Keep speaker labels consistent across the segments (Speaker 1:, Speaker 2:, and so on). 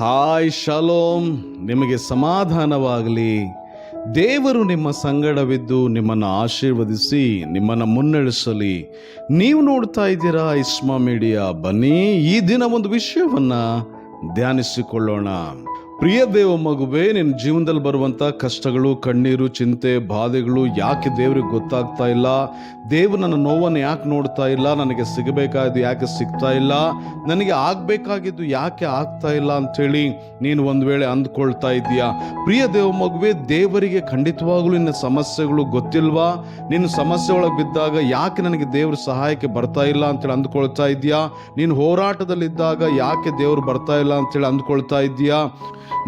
Speaker 1: Hi shalom. ನಿಮಗೆ ಸಮಾಧಾನವಾಗಲಿ. ದೇವರು ನಿಮ್ಮ ಸಂಗಡವಿದ್ದು ನಿಮ್ಮನ್ನು ಆಶೀರ್ವದಿಸಿ, ನಿಮ್ಮನ್ನು ಮುನ್ನಡೆಸಲಿ. ನೀವು ನೋಡ್ತಾ ಇದ್ದೀರಾ ಇಸ್ಮಾ ಮೀಡಿಯಾ. ಬನ್ನಿ, ಈ ದಿನ ಒಂದು ವಿಷಯವನ್ನು ಧ್ಯಾನಿಸಿಕೊಳ್ಳೋಣ. ಪ್ರಿಯ ದೇವ ಮಗುವೆ, ನಿನ್ನ ಜೀವನದಲ್ಲಿ ಬರುವಂತ ಕಷ್ಟಗಳು, ಕಣ್ಣೀರು, ಚಿಂತೆ, ಬಾಧೆಗಳು ಯಾಕೆ ದೇವ್ರಿಗೆ ಗೊತ್ತಾಗ್ತಾ ಇಲ್ಲ? ದೇವರು ನನ್ನ ನೋವನ್ನು ಯಾಕೆ ನೋಡ್ತಾ ಇಲ್ಲ? ನನಗೆ ಸಿಗಬೇಕಾದ್ದು ಯಾಕೆ ಸಿಗ್ತಾ ಇಲ್ಲ? ನನಗೆ ಆಗಬೇಕಾಗಿದ್ದು ಯಾಕೆ ಆಗ್ತಾ ಇಲ್ಲ ಅಂಥೇಳಿ ನೀನು ಒಂದು ವೇಳೆ ಅಂದ್ಕೊಳ್ತಾ ಇದ್ದೀಯಾ? ಪ್ರಿಯ ದೇವ ಮಗುವೆ, ದೇವರಿಗೆ ಖಂಡಿತವಾಗಲೂ ನಿನ್ನ ಸಮಸ್ಯೆಗಳು ಗೊತ್ತಿಲ್ವಾ? ನಿನ್ನ ಸಮಸ್ಯೆ ಒಳಗೆ ಬಿದ್ದಾಗ ಯಾಕೆ ನನಗೆ ದೇವ್ರ ಸಹಾಯಕ್ಕೆ ಬರ್ತಾ ಇಲ್ಲ ಅಂತೇಳಿ ಅಂದ್ಕೊಳ್ತಾ ಇದ್ದೀಯಾ? ನೀನು ಹೋರಾಟದಲ್ಲಿದ್ದಾಗ ಯಾಕೆ ದೇವ್ರು ಬರ್ತಾ ಇಲ್ಲ ಅಂತೇಳಿ ಅಂದ್ಕೊಳ್ತಾ ಇದೀಯಾ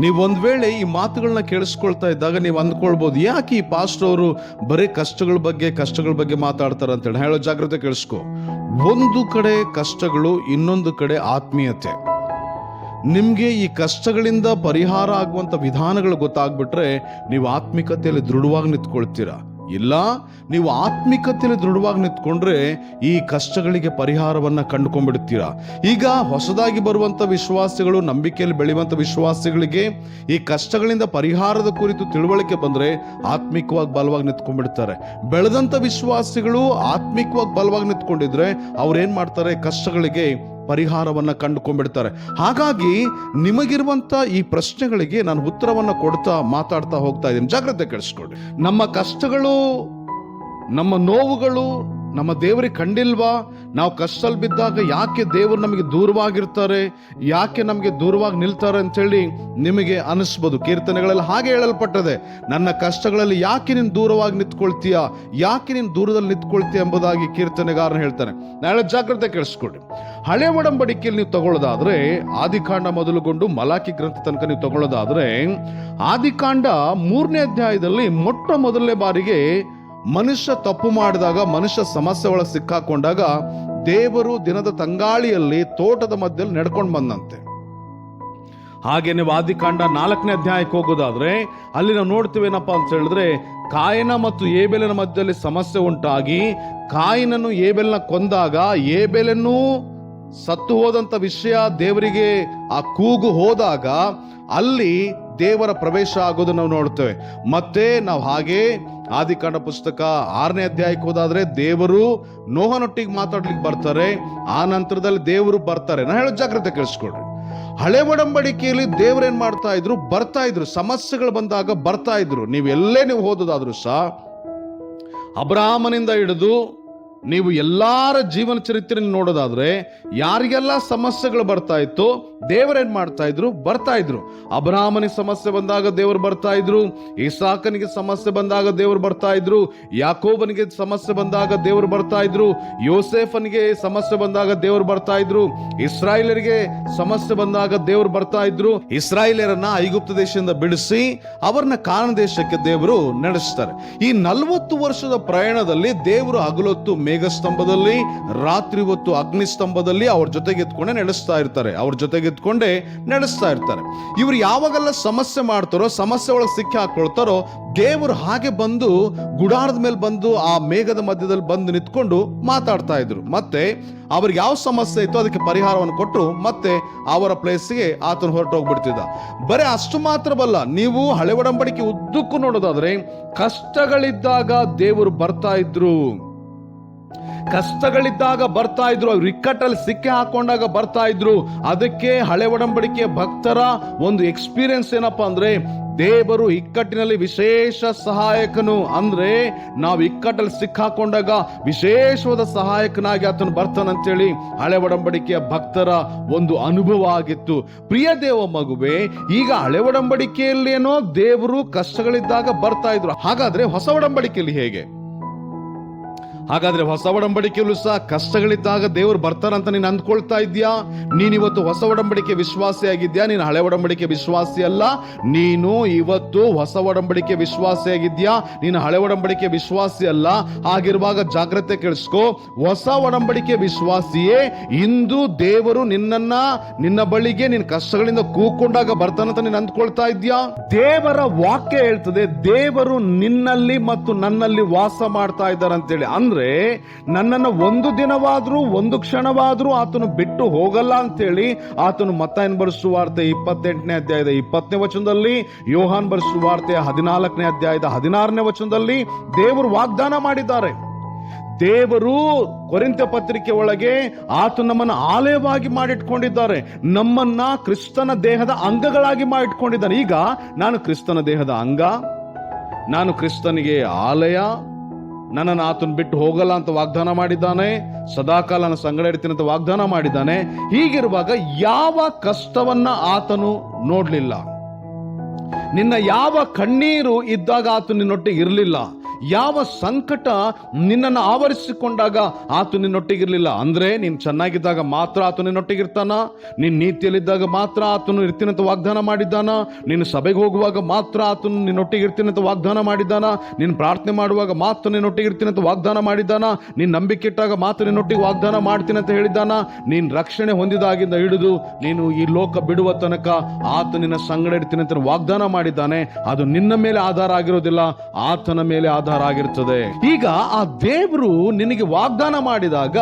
Speaker 1: ನೀವು ಒಂದ್ ವೇಳೆ ಈ ಮಾತುಗಳನ್ನ ಕೇಳಿಸ್ಕೊಳ್ತಾ ಇದ್ದಾಗ ನೀವು ಅಂದ್ಕೊಳ್ಬೋದು, ಯಾಕೆ ಈ ಪಾಸ್ಟ್ ಅವರು ಬರೀ ಕಷ್ಟಗಳ ಬಗ್ಗೆ ಕಷ್ಟಗಳ ಬಗ್ಗೆ ಮಾತಾಡ್ತಾರೆ ಅಂತೇಳಿ ಹೇಳೋ ಜಾಗ್ರತೆ ಕೇಳಿಸ್ಕೊ. ಒಂದು ಕಡೆ ಕಷ್ಟಗಳು, ಇನ್ನೊಂದು ಕಡೆ ಆತ್ಮೀಯತೆ. ನಿಮಗೆ ಈ ಕಷ್ಟಗಳಿಂದ ಪರಿಹಾರ ಆಗುವಂತ ವಿಧಾನಗಳು ಗೊತ್ತಾಗ್ಬಿಟ್ರೆ, ನೀವು ಆತ್ಮಿಕತೆಯಲ್ಲಿ ದೃಢವಾಗಿ ನಿಂತ್ಕೊಳ್ತೀರಾ. ಇಲ್ಲ, ನೀವು ಆತ್ಮಿಕತೆಯಲ್ಲಿ ದೃಢವಾಗಿ ನಿಂತ್ಕೊಂಡ್ರೆ ಈ ಕಷ್ಟಗಳಿಗೆ ಪರಿಹಾರವನ್ನು ಕಂಡುಕೊಂಡ್ಬಿಡ್ತೀರಾ? ಈಗ ಹೊಸದಾಗಿ ಬರುವಂಥ ವಿಶ್ವಾಸಿಗಳು, ನಂಬಿಕೆಯಲ್ಲಿ ಬೆಳೆಯುವಂಥ ವಿಶ್ವಾಸಿಗಳಿಗೆ ಈ ಕಷ್ಟಗಳಿಂದ ಪರಿಹಾರದ ಕುರಿತು ತಿಳುವಳಿಕೆ ಬಂದರೆ ಆತ್ಮಿಕವಾಗಿ ಬಲವಾಗಿ ನಿಂತ್ಕೊಂಡ್ಬಿಡ್ತಾರೆ. ಬೆಳೆದಂಥ ವಿಶ್ವಾಸಿಗಳು ಆತ್ಮಿಕವಾಗಿ ಬಲವಾಗಿ ನಿಂತ್ಕೊಂಡಿದ್ರೆ ಅವ್ರೇನು ಮಾಡ್ತಾರೆ? ಕಷ್ಟಗಳಿಗೆ ಪರಿಹಾರವನ್ನ ಕಂಡುಕೊಂಡ್ಬಿಡ್ತಾರೆ. ಹಾಗಾಗಿ ನಿಮಗಿರುವಂಥ ಈ ಪ್ರಶ್ನೆಗಳಿಗೆ ನಾನು ಉತ್ತರವನ್ನು ಕೊಡ್ತಾ ಮಾತಾಡ್ತಾ ಹೋಗ್ತಾ ಇದ್ದೀನಿ. ಜಾಗ್ರತೆ ಕೇಳಿಸ್ಕೊಳ್ಳಿ ನಮ್ಮ ಕಷ್ಟಗಳು, ನಮ್ಮ ನೋವುಗಳು ನಮ್ಮ ದೇವರಿಗೆ ಕಂಡಿಲ್ವಾ? ನಾವು ಕಷ್ಟದಲ್ಲಿ ಬಿದ್ದಾಗ ಯಾಕೆ ದೇವರು ನಮಗೆ ದೂರವಾಗಿರ್ತಾರೆ? ಯಾಕೆ ನಮಗೆ ದೂರವಾಗಿ ನಿಲ್ತಾರೆ ಅಂತೇಳಿ ನಿಮಗೆ ಅನಿಸ್ಬೋದು. ಕೀರ್ತನೆಗಳಲ್ಲಿ ಹಾಗೆ ಹೇಳಲ್ಪಟ್ಟದೆ, ನನ್ನ ಕಷ್ಟಗಳಲ್ಲಿ ಯಾಕೆ ನೀನು ದೂರವಾಗಿ ನಿಂತ್ಕೊಳ್ತೀಯ? ಯಾಕೆ ನೀನು ದೂರದಲ್ಲಿ ನಿಂತ್ಕೊಳ್ತೀಯ ಎಂಬುದಾಗಿ ಕೀರ್ತನೆಗಾರನ ಹೇಳ್ತಾನೆ. ನಾಳೆ ಜಾಗ್ರತೆ ಕೇಳಿಸ್ಕೊಡಿ. ಹಳೆ ಒಡಂಬಡಿಕೆಯಲ್ಲಿ ನೀವು ತಗೊಳ್ಳೋದಾದ್ರೆ, ಆದಿಕಾಂಡ ಮೊದಲುಗೊಂಡು ಮಲಾಕಿ ಗ್ರಂಥ ತನಕ ನೀವು ತಗೊಳ್ಳೋದಾದ್ರೆ, ಆದಿಕಾಂಡ ಮೂರನೇ ಅಧ್ಯಾಯದಲ್ಲಿ ಮೊಟ್ಟ ಮೊದಲನೇ ಬಾರಿಗೆ ಮನುಷ್ಯ ತಪ್ಪು ಮಾಡಿದಾಗ, ಮನುಷ್ಯ ಸಮಸ್ಯೆ ಒಳಗೆ ಸಿಕ್ಕಾಕೊಂಡಾಗ ದೇವರು ದಿನದ ತಂಗಾಳಿಯಲ್ಲಿ ತೋಟದ ಮಧ್ಯದಲ್ಲಿ ನಡ್ಕೊಂಡು ಬಂದಂತೆ. ಹಾಗೆ ನೀವು ಆದಿಕಾಂಡ ನಾಲ್ಕನೇ ಅಧ್ಯಾಯಕ್ಕೆ ಹೋಗೋದಾದ್ರೆ, ಅಲ್ಲಿ ನಾವು ನೋಡ್ತೀವಿ ಏನಪ್ಪಾ ಅಂತ ಹೇಳಿದ್ರೆ, ಕಾಯಿನ ಮತ್ತು ಏಬೆಲಿನ ಮಧ್ಯದಲ್ಲಿ ಸಮಸ್ಯೆ ಉಂಟಾಗಿ, ಕಾಯಿನನ್ನು ಏಬೆಲ್ನ ಕೊಂದಾಗ, ಏಬೆಲನ್ನು ಸತ್ತು ಹೋದಂಥ ವಿಷಯ ದೇವರಿಗೆ ಆ ಕೂಗು ಹೋದಾಗ, ಅಲ್ಲಿ ದೇವರ ಪ್ರವೇಶ ಆಗೋದು ನಾವು ನೋಡ್ತೇವೆ. ಮತ್ತೆ ನಾವು ಹಾಗೆ ಆದಿಕಾಂಡ ಪುಸ್ತಕ ಆರನೇ ಅಧ್ಯಾಯಕ್ಕೆ ಹೋದಾದ್ರೆ ದೇವರು ನೋಹನೊಟ್ಟಿಗೆ ಮಾತಾಡ್ಲಿಕ್ಕೆ ಬರ್ತಾರೆ. ಆ ನಂತರದಲ್ಲಿ ದೇವರು ಬರ್ತಾರೆ. ನಾ ಹೇಳೋ ಜಾಗ್ರತೆ ಕೇಳಿಸ್ಕೊಡ್ರಿ ಹಳೆ ಒಡಂಬಡಿಕೆಯಲ್ಲಿ ದೇವ್ರೇನ್ ಮಾಡ್ತಾ ಇದ್ರು? ಬರ್ತಾ ಇದ್ರು. ಸಮಸ್ಯೆಗಳು ಬಂದಾಗ ಬರ್ತಾ ಇದ್ರು. ನೀವು ಎಲ್ಲೇ ನೀವು ಓದೋದಾದ್ರು ಸಹ ಅಬ್ರಾಹ್ಮನಿಂದ ಹಿಡಿದು ನೀವು ಎಲ್ಲಾರ ಜೀವನ ಚರಿತ್ರೆ ನೋಡೋದಾದ್ರೆ ಯಾರಿಗೆಲ್ಲ ಸಮಸ್ಯೆಗಳು ಬರ್ತಾ ಇತ್ತು? ದೇವರೇನ್ ಮಾಡ್ತಾ ಇದ್ರು? ಬರ್ತಾ ಇದ್ರು. ಅಬ್ರಾಹ್ಮನಿಗೆ ಸಮಸ್ಯೆ ಬಂದಾಗ ದೇವರು ಬರ್ತಾ ಇದ್ರು. ಇಸಾಕನಿಗೆ ಸಮಸ್ಯೆ ಬಂದಾಗ ದೇವರು ಬರ್ತಾ ಇದ್ರು. ಯಾಕೋಬನಿಗೆ ಸಮಸ್ಯೆ ಬಂದಾಗ ದೇವರು ಬರ್ತಾ ಇದ್ರು. ಯೋಸೆಫನಿಗೆ ಸಮಸ್ಯೆ ಬಂದಾಗ ದೇವರು ಬರ್ತಾ ಇದ್ರು. ಇಸ್ರಾಯೇಲರಿಗೆ ಸಮಸ್ಯೆ ಬಂದಾಗ ದೇವರು ಬರ್ತಾ ಇದ್ರು. ಇಸ್ರಾಯೇಲರನ್ನ ಐಗುಪ್ತ ದೇಶದಿಂದ ಬಿಡಿಸಿ ಅವರನ್ನ ಕಾರಣ ದೇಶಕ್ಕೆ ದೇವರು ನಡೆಸ್ತಾರೆ. ಈ ನಲವತ್ತು ವರ್ಷದ ಪ್ರಯಾಣದಲ್ಲಿ ದೇವರು ಹಗಲೊತ್ತು ಮೇಘಸ್ತಂಭದಲ್ಲಿ, ರಾತ್ರಿ ಹೊತ್ತು ಅಗ್ನಿಸ್ತಂಭದಲ್ಲಿ ಅವ್ರ ಜೊತೆಗೆ ಎತ್ಕೊಂಡೆ ನಡೆಸ್ತಾ ಇರ್ತಾರೆ. ಅವ್ರ ಜೊತೆಗೆ ಎತ್ಕೊಂಡೆ ನಡೆಸ್ತಾ ಇರ್ತಾರೆ. ಇವರು ಯಾವಾಗೆಲ್ಲ ಸಮಸ್ಯೆ ಮಾಡ್ತಾರೋ, ಸಮಸ್ಯೆ ಒಳಗೆ ಸಿಕ್ಕಿ ಹಾಕೊಳ್ತಾರೋ, ದೇವರು ಹಾಗೆ ಬಂದು ಗುಡಾರದ ಮೇಲೆ ಬಂದು ಆ ಮೇಘದ ಮಧ್ಯದಲ್ಲಿ ಬಂದು ನಿಂತ್ಕೊಂಡು ಮಾತಾಡ್ತಾ ಇದ್ರು. ಮತ್ತೆ ಅವ್ರಿಗೆ ಯಾವ ಸಮಸ್ಯೆ ಇತ್ತು ಅದಕ್ಕೆ ಪರಿಹಾರವನ್ನು ಕೊಟ್ಟು ಮತ್ತೆ ಅವರ ಪ್ಲೇಸ್ಗೆ ಆತನ ಹೊರಟೋಗ್ಬಿಡ್ತಿದ್ದ. ಬರೀ ಅಷ್ಟು ಮಾತ್ರವಲ್ಲ, ನೀವು ಹಳೆ ಒಡಂಬಡಿಕೆ ಉದ್ದಕ್ಕೂ ನೋಡೋದಾದ್ರೆ ಕಷ್ಟಗಳಿದ್ದಾಗ ದೇವರು ಬರ್ತಾ ಇದ್ರು. ಕಷ್ಟಗಳಿದ್ದಾಗ ಬರ್ತಾ ಇದ್ರು, ಅವ್ರು ಇಕ್ಕಟ್ಟಲ್ಲಿ ಸಿಕ್ಕಿ ಹಾಕೊಂಡಾಗ ಬರ್ತಾ ಇದ್ರು. ಅದಕ್ಕೆ ಹಳೆ ಒಡಂಬಡಿಕೆ ಭಕ್ತರ ಒಂದು ಎಕ್ಸ್ಪೀರಿಯನ್ಸ್ ಏನಪ್ಪಾ ಅಂದ್ರೆ, ದೇವರು ಇಕ್ಕಟ್ಟಿನಲ್ಲಿ ವಿಶೇಷ ಸಹಾಯಕನು. ಅಂದ್ರೆ ನಾವು ಇಕ್ಕಟ್ಟಲ್ಲಿ ಸಿಕ್ಕಾಕೊಂಡಾಗ ವಿಶೇಷವಾದ ಸಹಾಯಕನಾಗಿ ಆತನು ಬರ್ತಾನಂತೇಳಿ ಹಳೆ ಒಡಂಬಡಿಕೆಯ ಭಕ್ತರ ಒಂದು ಅನುಭವ ಆಗಿತ್ತು. ಪ್ರಿಯ ದೇವ ಮಗುವೆ, ಈಗ ಹಳೆ ಒಡಂಬಡಿಕೆಯಲ್ಲೇನೋ ದೇವರು ಕಷ್ಟಗಳಿದ್ದಾಗ ಬರ್ತಾ ಇದ್ರು. ಹಾಗಾದ್ರೆ ಹೊಸ ಒಡಂಬಡಿಕೆಯಲ್ಲಿ ಹೇಗೆ? ಹಾಗಾದ್ರೆ ಹೊಸ ಒಡಂಬಡಿಕೆಯಲ್ಲೂ ಸಹ ಕಷ್ಟಗಳಿದ್ದಾಗ ದೇವರು ಬರ್ತಾರಂತ ನೀನು ಅಂದ್ಕೊಳ್ತಾ ಇದ್ಯಾ ನೀನಿವತ್ತು ಹೊಸ ಒಡಂಬಡಿಕೆ ವಿಶ್ವಾಸಿ ಆಗಿದ್ಯಾ ನೀನು ಹಳೆ ಒಡಂಬಡಿಕೆ ವಿಶ್ವಾಸಿ ಅಲ್ಲ. ನೀನು ಇವತ್ತು ಹೊಸ ಒಡಂಬಡಿಕೆ ವಿಶ್ವಾಸಿ ಆಗಿದ್ಯಾ ನೀನು ಹಳೆ ಒಡಂಬಡಿಕೆ ವಿಶ್ವಾಸಿ ಅಲ್ಲ. ಹಾಗಿರುವಾಗ ಜಾಗ್ರತೆ ಕೇಳಿಸ್ಕೋ. ಹೊಸ ಒಡಂಬಡಿಕೆ ವಿಶ್ವಾಸಿಯೇ, ಇಂದು ದೇವರು ನಿನ್ನನ್ನ, ನಿನ್ನ ಬಳಿಗೆ ನಿನ್ನ ಕಷ್ಟಗಳಿಂದ ಕೂಕೊಂಡಾಗ ಬರ್ತಾನಂತ ನೀನು ಅಂದ್ಕೊಳ್ತಾ ಇದ್ಯಾ ದೇವರ ವಾಕ್ಯ ಹೇಳ್ತದೆ, ದೇವರು ನಿನ್ನಲ್ಲಿ ಮತ್ತು ನನ್ನಲ್ಲಿ ವಾಸ ಮಾಡ್ತಾ ಇದ್ದಾರೆ ಅಂತೇಳಿ ಅಂದ್ರೆ ಅಂದ್ರೆ ನನ್ನನ್ನು ಒಂದು ದಿನವಾದ್ರೂ, ಒಂದು ಕ್ಷಣವಾದ್ರೂ ಆತನು ಬಿಟ್ಟು ಹೋಗಲ್ಲ ಅಂತೇಳಿ ಆತನು ಮತ್ತಾಯನ್ ಬರೆಸುವಾರ್ತೆ ಇಪ್ಪತ್ತೆಂಟನೇ ಅಧ್ಯಾಯದ ಇಪ್ಪತ್ತನೇ ವಚನದಲ್ಲಿ, ಯೋಹಾನ್ ಬರೆಸುವಾರ್ತೆ ಹದಿನಾಲ್ಕನೇ ಅಧ್ಯಾಯದ ಹದಿನಾರನೇ ವಚನದಲ್ಲಿ ದೇವರು ವಾಗ್ದಾನ ಮಾಡಿದ್ದಾರೆ. ದೇವರು ಕೊರಿಂತ ಪತ್ರಿಕೆ ಒಳಗೆ ಆತ ನಮ್ಮನ್ನು ಆಲಯವಾಗಿ ಮಾಡಿಟ್ಕೊಂಡಿದ್ದಾರೆ. ನಮ್ಮನ್ನ ಕ್ರಿಸ್ತನ ದೇಹದ ಅಂಗಗಳಾಗಿ ಮಾಡಿಟ್ಕೊಂಡಿದ್ದಾನೆ. ಈಗ ನಾನು ಕ್ರಿಸ್ತನ ದೇಹದ ಅಂಗ, ನಾನು ಕ್ರಿಸ್ತನಿಗೆ ಆಲಯ ನನ್ನನ್ನು ಆತನ ಬಿಟ್ಟು ಹೋಗಲ್ಲ ಅಂತ ವಾಗ್ದಾನ ಮಾಡಿದ್ದಾನೆ. ಸದಾಕಾಲ ನನ್ನ ಸಂಗಡ ಇರ್ತೀನಿ ಅಂತ ವಾಗ್ದಾನ ಮಾಡಿದ್ದಾನೆ. ಹೀಗಿರುವಾಗ ಯಾವ ಕಷ್ಟವನ್ನ ಆತನು ನೋಡಲಿಲ್ಲ. ನಿನ್ನ ಯಾವ ಕಣ್ಣೀರು ಇದ್ದಾಗ ಆತ ನಿನ್ನೊಟ್ಟಿಗೆ ಇರಲಿಲ್ಲ. ಯಾವ ಸಂಕಟ ನಿನ್ನನ್ನು ಆವರಿಸಿಕೊಂಡಾಗ ಆತ ನಿನ್ನೊಟ್ಟಿಗಿರಲಿಲ್ಲ? ಅಂದ್ರೆ ನೀನು ಚೆನ್ನಾಗಿದ್ದಾಗ ಮಾತ್ರ ಆತ ನಿನ್ನೊಟ್ಟಿಗಿರ್ತಾನ? ನಿನ್ನ ನೀತಿಯಲ್ಲಿದ್ದಾಗ ಮಾತ್ರ ಆತನು ಇರ್ತೀನಿ ಅಂತ ವಾಗ್ದಾನ ಮಾಡಿದ್ದಾನ? ನೀನು ಸಭೆಗೆ ಹೋಗುವಾಗ ಮಾತ್ರ ಆತನು ನಿನ್ನೊಟ್ಟಿಗೆ ಅಂತ ವಾಗ್ದಾನ ಮಾಡಿದ್ದಾನ? ನೀನು ಪ್ರಾರ್ಥನೆ ಮಾಡುವಾಗ ಮಾತ್ರ ನಿನ್ನೊಟ್ಟಿಗೆ ಇರ್ತೀನಿ ಅಂತ ವಾಗ್ದಾನ ಮಾಡಿದ್ದಾನ? ನೀನು ನಂಬಿಕೆ ಇಟ್ಟಾಗ ಮಾತ್ರ ನಿನ್ನೊಟ್ಟಿಗೆ ವಾಗ್ದಾನ ಮಾಡ್ತೀನಿ ಅಂತ ಹೇಳಿದ್ದಾನ? ನೀನು ರಕ್ಷಣೆ ಹೊಂದಿದಾಗಿಂದ ಹಿಡಿದು ನೀನು ಈ ಲೋಕ ಬಿಡುವ ತನಕ ಆತ ನಿನ್ನ ಸಂಗಡ ಇರ್ತೀನಿ ಅಂತ ವಾಗ್ದಾನ ಮಾಡಿದ್ದಾನೆ. ಅದು ನಿನ್ನ ಮೇಲೆ ಆಧಾರ ಆಗಿರೋದಿಲ್ಲ, ಆತನ ಮೇಲೆ ಆಧಾರ ಆಗಿರ್ತದೆ ಈಗ ಆ ದೇವರು ನಿನಗೆ ವಾಗ್ದಾನ ಮಾಡಿದಾಗ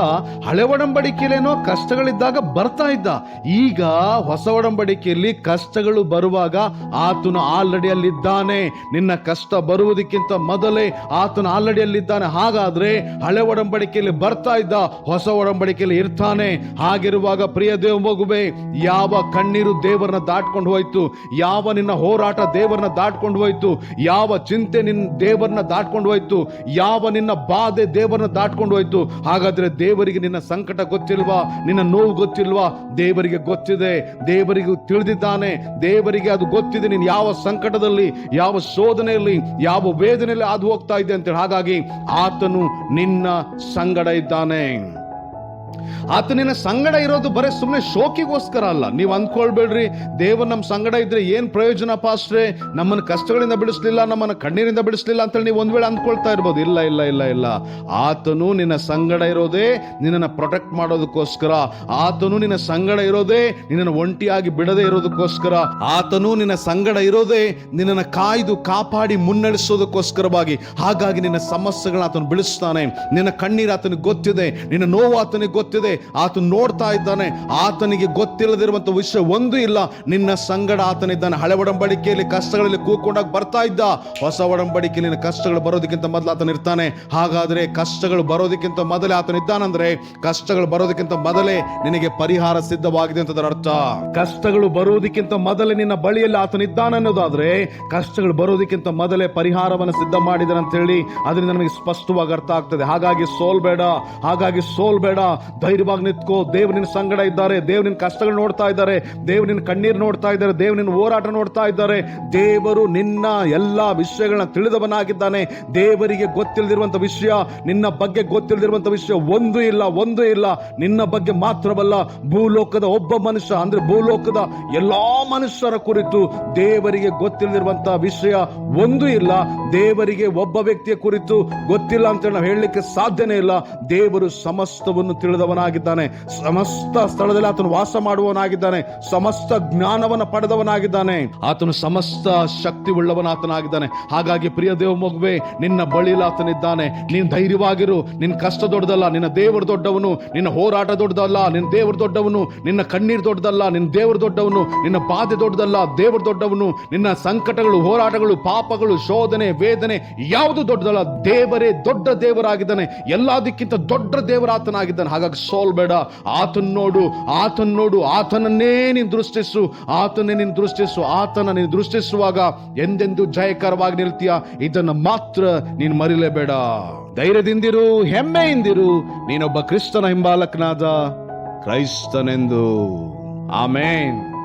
Speaker 1: ಹಳೆ ಒಡಂಬಡಿಕೆಯಲ್ಲೇನೋ ಕಷ್ಟಗಳಿದ್ದಾಗ ಬರ್ತಾ ಇದ್ದ. ಈಗ ಹೊಸ ಒಡಂಬಡಿಕೆಯಲ್ಲಿ ಕಷ್ಟಗಳು ಬರುವಾಗ ಆತನು ಆಲ್ರೆಡಿ ಅಲ್ಲಿದ್ದಾನೆ ನಿನ್ನ ಕಷ್ಟ ಬರುವುದಕ್ಕಿಂತ ಮೊದಲೇ ಆತನು ಆಲ್ರೆಡಿ ಅಲ್ಲಿದ್ದಾನೆ ಹಾಗಾದ್ರೆ ಹಳೆ ಒಡಂಬಡಿಕೆಯಲ್ಲಿ ಬರ್ತಾ ಇದ್ದ ಹೊಸ ಒಡಂಬಡಿಕೆಯಲ್ಲಿ ಇರ್ತಾನೆ. ಹಾಗಿರುವಾಗ ಪ್ರಿಯ ದೇವ ಮಗುವೆ, ಯಾವ ಕಣ್ಣೀರು ದೇವರನ್ನ ದಾಟ್ಕೊಂಡು ಹೋಯ್ತು? ಯಾವ ನಿನ್ನ ಹೋರಾಟ ದೇವರನ್ನ ದಾಟ್ಕೊಂಡು ಹೋಯ್ತು? ಯಾವ ಚಿಂತೆ ನಿನ್ನ ದೇವರನ್ನ ದಾಟ್ಕೊಂಡು ಹೋಯ್ತು. ಯಾವ ನಿನ್ನ ಬಾಧೆ ದೇವರನ್ನ ದಾಟ್ಕೊಂಡು ಹೋಯ್ತು. ಹಾಗಾದ್ರೆ ದೇವರಿಗೆ ನಿನ್ನ ಸಂಕಟ ಗೊತ್ತಿಲ್ವಾ? ನಿನ್ನ ನೋವು ಗೊತ್ತಿಲ್ವಾ? ದೇವರಿಗೆ ಗೊತ್ತಿದೆ. ದೇವರಿಗೆ ತಿಳಿದಿದ್ದಾನೆ. ದೇವರಿಗೆ ಅದು ಗೊತ್ತಿದೆ. ನೀನು ಯಾವ ಸಂಕಟದಲ್ಲಿ, ಯಾವ ಶೋಧನೆಯಲ್ಲಿ, ಯಾವ ವೇದನೆಯಲ್ಲಿ ಅದು ಹೋಗ್ತಾ ಇದೆ ಅಂತೇಳಿ. ಹಾಗಾಗಿ ಆತನು ನಿನ್ನ ಸಂಗಡ ಇದ್ದಾನೆ. ಆತ ನಿನ್ನ ಸಂಗಡ ಇರೋದು ಬರೇ ಸುಮ್ಮನೆ ಶೋಕಿಗೋಸ್ಕರ ಅಲ್ಲ. ನೀವು ಅಂದ್ಕೊಳ್ಬೇಡ್ರಿ, ದೇವರು ನಮ್ಮ ಸಂಗಡ ಇದ್ರೆ ಏನ್ ಪ್ರಯೋಜನ ಪಾಸ್ಟ್ರೆ? ನಮ್ಮನ್ನು ಕಷ್ಟಗಳಿಂದ ಬಿಡಿಸ್ಲಿಲ್ಲ, ನಮ್ಮನ್ನ ಕಣ್ಣೀರಿಂದ ಬಿಡಿಸ್ಲಿಲ್ಲ ಅಂತೇಳಿ ನೀವು ಒಂದ್ ವೇಳೆ ಅಂದ್ಕೊಳ್ತಾ ಇರ್ಬೋದು. ಇಲ್ಲ ಇಲ್ಲ ಇಲ್ಲ ಇಲ್ಲ. ಆತನು ನಿನ್ನ ಸಂಗಡ ಇರೋದೇ ನಿನ್ನನ್ನು ಪ್ರೊಟೆಕ್ಟ್ ಮಾಡೋದಕ್ಕೋಸ್ಕರ. ಆತನು ನಿನ್ನ ಸಂಗಡ ಇರೋದೇ ನಿನ್ನನ್ನು ಒಂಟಿಯಾಗಿ ಬಿಡದೆ ಇರೋದಕ್ಕೋಸ್ಕರ. ಆತನು ನಿನ್ನ ಸಂಗಡ ಇರೋದೇ ನಿನ್ನನ್ನು ಕಾಯ್ದು ಕಾಪಾಡಿ ಮುನ್ನಡೆಸೋದಕ್ಕೋಸ್ಕರವಾಗಿ. ಹಾಗಾಗಿ ನಿನ್ನ ಸಮಸ್ಯೆಗಳನ್ನ ಆತನು ಬಿಡಿಸ್ತಾನೆ. ನಿನ್ನ ಕಣ್ಣೀರು ಆತನಿಗೆ ಗೊತ್ತಿದೆ. ನಿನ್ನ ನೋವು ಆತನಿಗೆ ಗೊತ್ತಿದೆ. ಆತ ನೋಡ್ತಾ ಇದ್ದಾನೆ. ಆತನಿಗೆ ಗೊತ್ತಿಲ್ಲದಿರುವಂತ ವಿಷಯ ಒಂದು ಇಲ್ಲ. ನಿನ್ನ ಸಂಗಡ ಆತನಿದ್ದಾನೆ. ಹಳೆ ಒಡಂಬಡಿಕೆಯಲ್ಲಿ ಕಷ್ಟಗಳಲ್ಲಿ ಕೂಕೊಂಡಾಗ ಬರ್ತಾ ಇದ್ದ. ಹೊಸ ಒಡಂಬಡಿಕೆಯಲ್ಲಿ ಕಷ್ಟಗಳು ಬರೋದಕ್ಕಿಂತ ಮೊದಲು ಆತನ ಇರ್ತಾನೆ. ಹಾಗಾದ್ರೆ ಕಷ್ಟಗಳು ಬರೋದಕ್ಕಿಂತ ಮೊದಲೇ ಆತನ ಇದ್ದಾನಂದ್ರೆ ಕಷ್ಟಗಳು ಬರೋದಕ್ಕಿಂತ ಮೊದಲೇ ನಿನಗೆ ಪರಿಹಾರ ಸಿದ್ಧವಾಗಿದೆ ಅಂತ ಅರ್ಥ. ಕಷ್ಟಗಳು ಬರೋದಕ್ಕಿಂತ ಮೊದಲೇ ನಿನ್ನ ಬಳಿಯಲ್ಲಿ ಆತನ ಇದ್ದಾನೆ ಅನ್ನೋದಾದ್ರೆ ಕಷ್ಟಗಳು ಬರೋದಕ್ಕಿಂತ ಮೊದಲೇ ಪರಿಹಾರವನ್ನು ಸಿದ್ಧ ಮಾಡಿದನಂತ ಹೇಳಿ ಅದರಿಂದ ನಮಗೆ ಸ್ಪಷ್ಟವಾಗಿ ಅರ್ಥ ಆಗ್ತದೆ. ಹಾಗಾಗಿ ಸೋಲ್ಬೇಡ ಹಾಗಾಗಿ ಸೋಲ್ಬೇಡ ಧೈರ್ಯವಾಗಿ ನಿಂತ್ಕೋ. ದೇವ್ ನಿನ್ನ ಸಂಗಡ ಇದ್ದಾರೆ. ದೇವ್ ನಿನ್ನ ಕಷ್ಟಗಳು ನೋಡ್ತಾ ಇದ್ದಾರೆ. ದೇವ್ ನಿನ್ನ ಕಣ್ಣೀರು ನೋಡ್ತಾ ಇದ್ದಾರೆ. ದೇವ್ ನಿನ್ನ ಹೋರಾಟ ನೋಡ್ತಾ ಇದ್ದಾರೆ. ದೇವರು ನಿನ್ನ ಎಲ್ಲಾ ವಿಷಯಗಳನ್ನ ತಿಳಿದವನಾಗಿದ್ದಾನೆ. ದೇವರಿಗೆ ಗೊತ್ತಿಲ್ಲದಿರುವಂತ ವಿಷಯ, ನಿನ್ನ ಬಗ್ಗೆ ಗೊತ್ತಿಲ್ಲದಿರುವಂತ ವಿಷಯ ಒಂದು ಇಲ್ಲ ಒಂದು ಇಲ್ಲ. ನಿನ್ನ ಬಗ್ಗೆ ಮಾತ್ರವಲ್ಲ, ಭೂಲೋಕದ ಒಬ್ಬ ಮನುಷ್ಯ, ಅಂದ್ರೆ ಭೂಲೋಕದ ಎಲ್ಲಾ ಮನುಷ್ಯರ ಕುರಿತು ದೇವರಿಗೆ ಗೊತ್ತಿಲ್ಲದಿರುವಂತಹ ವಿಷಯ ಒಂದು ಇಲ್ಲ. ದೇವರಿಗೆ ಒಬ್ಬ ವ್ಯಕ್ತಿಯ ಕುರಿತು ಗೊತ್ತಿಲ್ಲ ಅಂತ ನಾವು ಹೇಳಲಿಕ್ಕೆ ಸಾಧ್ಯನೇ ಇಲ್ಲ. ದೇವರು ಸಮಸ್ತವನ್ನು ತಿಳಿದವನಾಗಿದ್ದಾನೆ. ಸಮಸ್ತ ಸ್ಥಳದಲ್ಲಿ ಆತನು ವಾಸ ಮಾಡುವವನಾಗಿದ್ದಾನೆ. ಸಮಸ್ತ ಜ್ಞಾನವನ್ನು ಪಡೆದವನಾಗಿದ್ದಾನೆ. ಆತನು ಸಮಸ್ತ ಶಕ್ತಿ ಉಳ್ಳವನಾತನಾಗಿದ್ದಾನೆ ಹಾಗಾಗಿ ಪ್ರಿಯ ದೇವ ಮಗುವೆ ನಿನ್ನ ಬಳಿಯಲ್ಲಿ ಆತನಿದ್ದಾನೆ. ನೀನು ಧೈರ್ಯವಾಗಿರು. ನಿನ್ನ ಕಷ್ಟ ದೊಡ್ಡದಲ್ಲ, ನಿನ್ನ ದೇವರು ದೊಡ್ಡವನು. ನಿನ್ನ ಹೋರಾಟ ದೊಡ್ಡದಲ್ಲ ನಿನ್ನ ದೇವರು ದೊಡ್ಡವನು. ನಿನ್ನ ಕಣ್ಣೀರು ದೊಡ್ಡದಲ್ಲ ನಿನ್ನ ದೇವರು ದೊಡ್ಡವನು. ನಿನ್ನ ಬಾಧೆ ದೊಡ್ಡದಲ್ಲ, ದೇವರು ದೊಡ್ಡವನು. ನಿನ್ನ ಸಂಕಟಗಳು, ಹೋರಾಟಗಳು, ಪಾಪಗಳು, ಶೋಧನೆ, ವೇದನೆ ಯಾವುದು ದೊಡ್ಡದಲ್ಲ, ದೇವರೇ ದೊಡ್ಡ ದೇವರಾಗಿದ್ದಾನೆ. ಎಲ್ಲದಕ್ಕಿಂತ ದೊಡ್ಡ ದೇವರಾತನಾಗಿದ್ದಾನೆ. ಹಾಗಾಗಿ ಸೋಲ್ಬೇಡ ಆತನ್ ನೋಡು ಆತನ್ ನೋಡು, ಆತನನ್ನೇ ನೀನು ದೃಷ್ಟಿಸು. ಆತನೇ ನೀನು ದೃಷ್ಟಿಸು, ಆತನ ನೀನು ದೃಷ್ಟಿಸುವಾಗ ಎಂದೆಂದು ಜಯಕರವಾಗಿ ನಿಲ್ತೀಯ? ಇದನ್ನು ಮಾತ್ರ ನೀನು ಮರಿಲೇಬೇಡ. ಧೈರ್ಯದಿಂದಿರು, ಹೆಮ್ಮೆಯಿಂದಿರು, ನೀನೊಬ್ಬ ಕ್ರಿಸ್ತನ ಹಿಂಬಾಲಕನಾದ ಕ್ರೈಸ್ತನೆಂದು. ಆಮೇನ್.